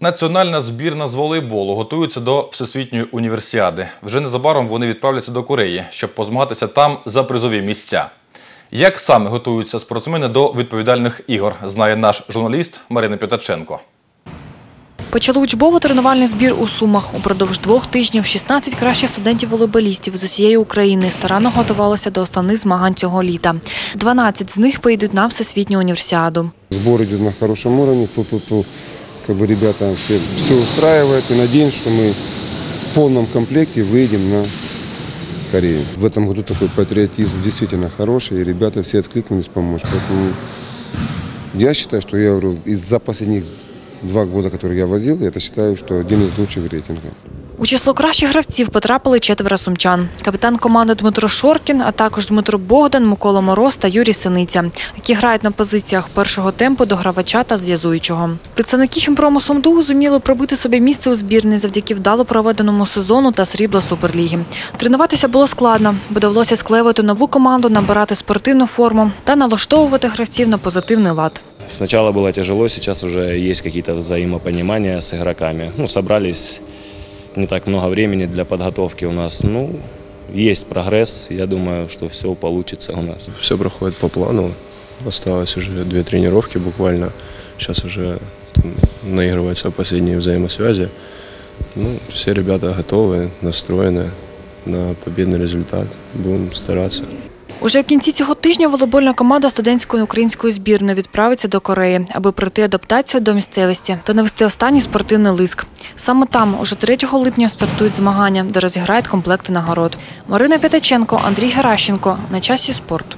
Національна збірна з волейболу готується до всесвітньої універсіади. Вже незабаром вони відправляться до Кореї, щоб позмагатися там за призові місця. Як саме готуються спортсмени до відповідальних ігор, знає наш журналіст Марина П'ятаченко. Почали учбово-тренувальний збір у Сумах. Упродовж двох тижнів 16 кращих студентів-волейболістів з усієї України старанно готувалися до основних змагань цього літа. 12 з них поїдуть на всесвітню універсіаду. Сбор идет на хорошем уровне, пу-пу-пу. Как бы ребята все, все устраивает и надеемся, что мы в полном комплекте выйдем на Корею. В этом году такой патриотизм действительно хороший, и ребята все откликнулись помочь. Поэтому я считаю, что я из-за последних два года, которые я возил, я это считаю, что один из лучших рейтингов. У число кращих гравців потрапили четверо сумчан. Капітан команди Дмитро Шоркін, а також Дмитро Богдан, Микола Мороз та Юрій Синиця, які грають на позиціях першого темпу до гравача та зв'язуючого. Представники хімпрому Сумду зуміли пробити собі місце у збірні завдяки вдало проведеному сезону та срібла Суперліги. Тренуватися було складно, бо довелося склеювати нову команду, набирати спортивну форму та налаштовувати гравців на позитивний лад. Сначала было тяжело, сейчас уже есть какие-то взаимопонимания с игроками. Ну, собрались не так много времени для подготовки у нас. Ну, есть прогресс, я думаю, что все получится у нас. Все проходит по плану. Осталось уже две тренировки буквально. Сейчас уже там, наигрываются последние взаимосвязи. Ну, все ребята готовы, настроены на победный результат. Будем стараться. Уже в кінці цього тижня волейбольна команда студентської української збірної відправиться до Кореї, аби пройти адаптацію до місцевості та навести останній спортивний лиск. Саме там уже 3 липня стартують змагання, де розіграють комплекти нагород. Марина П'ятаченко, Андрій Геращенко. На часі спорт.